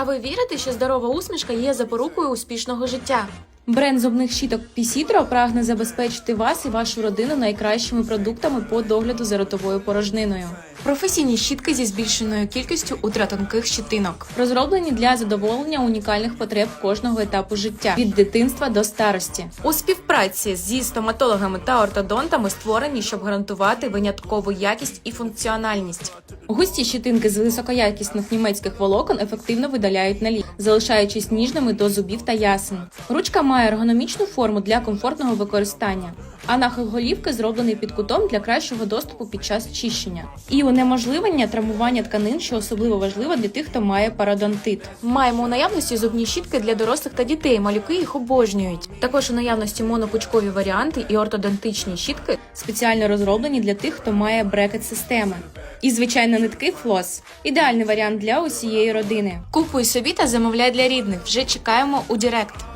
А ви вірите, що здорова усмішка є запорукою успішного життя? Бренд зубних щіток Пісітро прагне забезпечити вас і вашу родину найкращими продуктами по догляду за ротовою порожниною. Професійні щітки зі збільшеною кількістю ультратонких щитинок. Розроблені для задоволення унікальних потреб кожного етапу життя від дитинства до старості. У співпраці зі стоматологами та ортодонтами створені, щоб гарантувати виняткову якість і функціональність. Густі щитинки з високоякісних німецьких волокон ефективно видаляють наліт, залишаючись ніжними до зубів та ясен. Ручка має ергономічну форму для комфортного використання, а нахил голівки зроблений під кутом для кращого доступу під час чищення. І унеможливлення травмування тканин, що особливо важливо для тих, хто має пародонтит. Маємо у наявності зубні щітки для дорослих та дітей. Малюки їх обожнюють. Також у наявності монопучкові варіанти і ортодонтичні щітки. спеціально розроблені для тих, хто має брекет-системи. І звичайно нитки флос ідеальний варіант для усієї родини. Купуй собі та замовляй для рідних. Вже чекаємо у Директ.